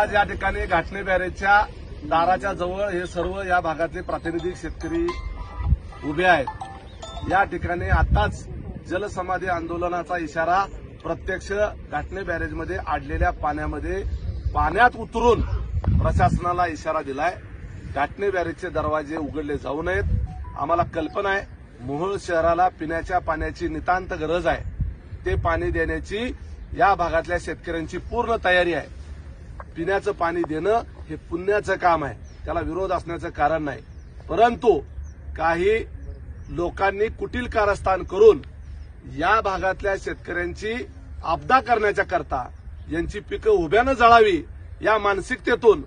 आज या ठिकाणी घाटणे बॅरेजच्या दाराच्या जवळ हे सर्व या भागातले प्रातिनिधिक शेतकरी उभे आहेत. या ठिकाणी आताच जलसमाधी आंदोलनाचा इशारा प्रत्यक्ष घाटणे बॅरेजमध्ये आडलेल्या पाण्यामध्ये पाण्यात उतरून प्रशासनाला इशारा दिलाय. घाटणे बॅरेजचे दरवाजे उघडले जाऊ नयेत. आम्हाला कल्पना आहे मोहोळ शहराला पिण्याच्या पाण्याची नितांत गरज आहे. ते पाणी देण्याची या भागातल्या शेतकऱ्यांची पूर्ण तयारी आहे. पिण्याचं पाणी देणं हे पुण्याचं काम आहे. त्याला विरोध असण्याचं कारण नाही. परंतु काही लोकांनी कुटील कारस्थान करून या भागातल्या शेतकऱ्यांची आपदा करण्याच्या करता यांची पिकं उभ्यानं जळावी या मानसिकतेतून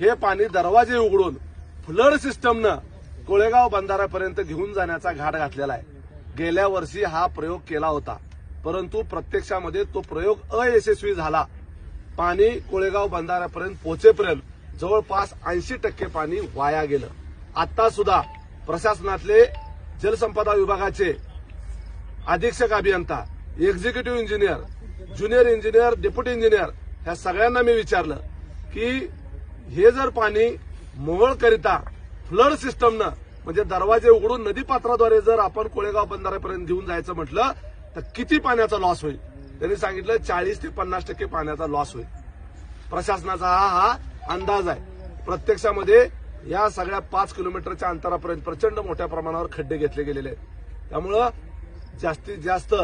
हे पाणी दरवाजे उघडून फ्लड सिस्टमनं कोळेगाव बंधाऱ्यापर्यंत घेऊन जाण्याचा घाट घातलेला आहे. गेल्या वर्षी हा प्रयोग केला होता. परंतु प्रत्यक्षामध्ये तो प्रयोग अयशस्वी झाला. पाणी कोळेगाव बंधाऱ्यापर्यंत पोहोचेपर्यंत जवळपास ऐंशी टक्के पाणी वाया गेलं. आता सुद्धा प्रशासनातले जलसंपदा विभागाचे अधीक्षक अभियंता executive engineer junior engineer deputy engineer ह्या सगळ्यांना मी विचारलं की हे जर पाणी मोहोळकरिता फ्लड सिस्टमनं म्हणजे दरवाजे उघडून नदीपात्राद्वारे जर आपण कोळेगाव बंधाऱ्यापर्यंत घेऊन जायचं म्हटलं तर किती पाण्याचा लॉस होईल? त्यांनी सांगितलं चाळीस ते पन्नास टक्के पाण्याचा लॉस होईल. प्रशासनाचा हा हा अंदाज आहे. प्रत्यक्षामध्ये या सगळ्या पाच किलोमीटरच्या अंतरापर्यंत प्रचंड मोठ्या प्रमाणावर खड्डे घेतले गेलेले आहेत. त्यामुळं जास्तीत जास्त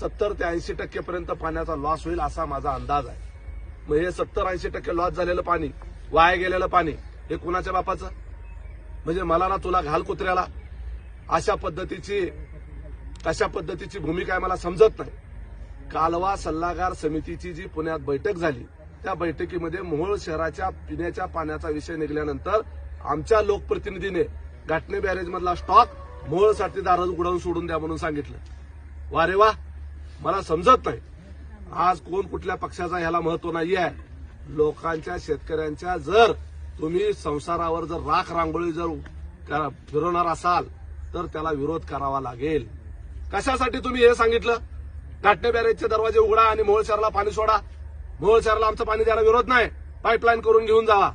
सत्तर ते ऐंशी टक्केपर्यंत पाण्याचा लॉस होईल असा माझा अंदाज आहे. मग हे सत्तर ऐंशी टक्के लॉस झालेलं पाणी वाया गेलेलं पाणी हे कुणाच्या बापाचं? म्हणजे मला ना तुला घाल कुत्र्याला. अशा पद्धतीची कशा पद्धतीची भूमिका आहे मला समजत नाही. कालवा सल्लागार समितीची जी पुण्यात बैठक झाली त्या बैठकीमध्ये मोहोळ शहराच्या पिण्याच्या पाण्याचा विषय निघाल्यानंतर आमच्या लोकप्रतिनिधीने घाटणे बॅरेजमधला स्टॉक मोहोळसाठी दारच उघडून सोडून द्या म्हणून सांगितलं. वा रे वा मला समजत नाही. आज कोण कुठल्या पक्षाचा ह्याला महत्त्व नाही आहे लोकांच्या शेतकऱ्यांच्या जर तुम्ही संसारावर जर राख रांगोळी जर करा- फिरवणार असाल तर त्याला विरोध करावा लागेल. कशासाठी तुम्ही हे सांगितलं? घाटणे बॅरेजचे दरवाजे उघडा आणि मोहोळ शहराला पाणी सोडा. मोहोळ शहराला आमचं पाणी द्यायला विरोध नाही. पाईपलाईन करून घेऊन जावा.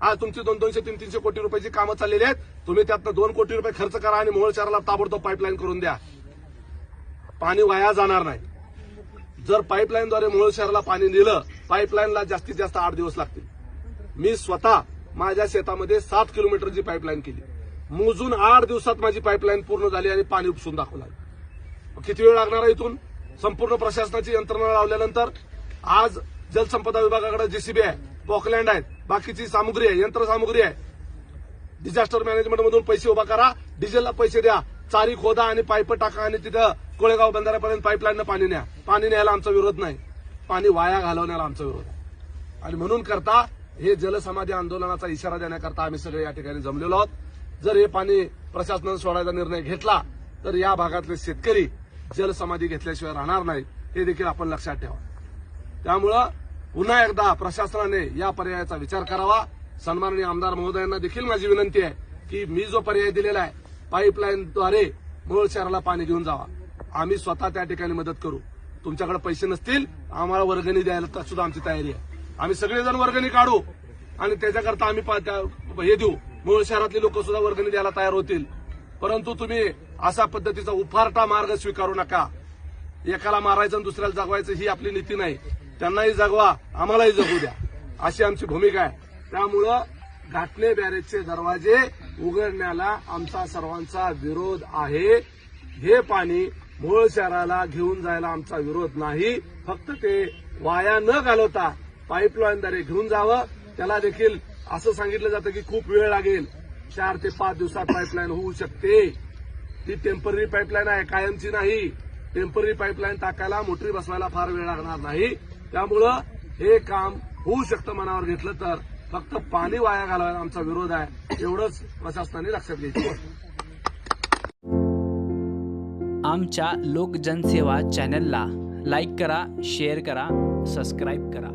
आज तुमची दोन दोनशे तीन तीनशे कोटी रुपयाची कामं चाललेली आहेत. तुम्ही त्यातनं दोन कोटी रुपये खर्च करा आणि मोहोळ शहराला ताबडतोब पाईपलाईन करून द्या. पाणी वाया जाणार नाही. जर पाईपलाईनद्वारे मोहोळ शहराला पाणी दिलं पाईपलाईनला जास्तीत जास्त आठ दिवस लागतील. मी स्वतः माझ्या शेतामध्ये सात किलोमीटरची पाईपलाईन केली. मोजून आठ दिवसात माझी पाईपलाईन पूर्ण झाली आणि पाणी उपसून दाखवलं. किती वेळ लागणार आहे इथून? संपूर्ण प्रशासनाची यंत्रणा लावल्यानंतर आज जलसंपदा विभागाकडे जेसीबी आहे पॉकलँड आहेत बाकीची सामुग्री आहे यंत्रसामुग्री आहे. डिझास्टर मॅनेजमेंट मधून पैसे उभा करा डिझेलला पैसे द्या चारी खोदा आणि पाईप टाका आणि तिथं कोळेगाव बंधाऱ्यापर्यंत पाईपलाईननं पाणी न्या. पाणी न्यायला आमचा विरोध नाही. पाणी वाया घालवण्याला आमचा विरोध आहे. आणि म्हणून करता हे जलसमाधी आंदोलनाचा इशारा देण्याकरता आम्ही सगळे या ठिकाणी जमलेलो आहोत. जर हे पाणी प्रशासनानं सोडायचा निर्णय घेतला तर या भागातले शेतकरी जलसमाधी घेतल्याशिवाय राहणार नाही हे देखील आपण लक्षात ठेवा. त्यामुळं पुन्हा एकदा प्रशासनाने या पर्यायाचा विचार करावा. सन्माननीय आमदार महोदयांना देखील माझी विनंती आहे की मी जो पर्याय दिलेला आहे पाईपलाईनद्वारे मूळ शहराला पाणी घेऊन जावा. आम्ही स्वतः त्या ठिकाणी मदत करू. तुमच्याकडे पैसे नसतील आम्हाला वर्गणी द्यायला तर सुद्धा आमची तयारी आहे. आम्ही सगळेजण वर्गणी काढू आणि त्याच्याकरता आम्ही पा- त्या- हे देऊ. मूळ शहरातली लोक सुद्धा वर्गणी द्यायला तयार होतील. परंतु तुम्ही अशा पद्धतीचा उफारटा मार्ग स्वीकारू नका. एकाला मारायचं आणि दुसऱ्याला जगवायचं ही आपली नीती नाही. त्यांनाही जगवा आम्हालाही जगू द्या. अशी आमची भूमिका आहे. त्यामुळं घाटणे बॅरेजचे दरवाजे उघडण्याला आमचा सर्वांचा विरोध आहे. हे पाणी मूळ शहराला घेऊन जायला आमचा विरोध नाही. फक्त ते वाया न घालवता पाईपलाईनद्वारे घेऊन जावं. त्याला देखील असं सांगितलं जातं की खूप वेळ लागेल. चार ते पाच दिवसात पाईपलाईन होऊ शकते. ती टेंपररी पाईपलाईन आहे कायमची नाही. टेंपररी पाईपलाईन टाकायला मोटरी बसवायला फार वेळ लागणार नाही. त्यामुळं हे काम होऊ शकतं मनावर घेतलं तर. फक्त पाणी वाया घालायला आमचा विरोध आहे. एवढंच प्रशासनाने लक्षात घ्यायचं. आमच्या लोकजनसेवा चॅनलला लाईक करा शेअर करा सबस्क्राईब करा.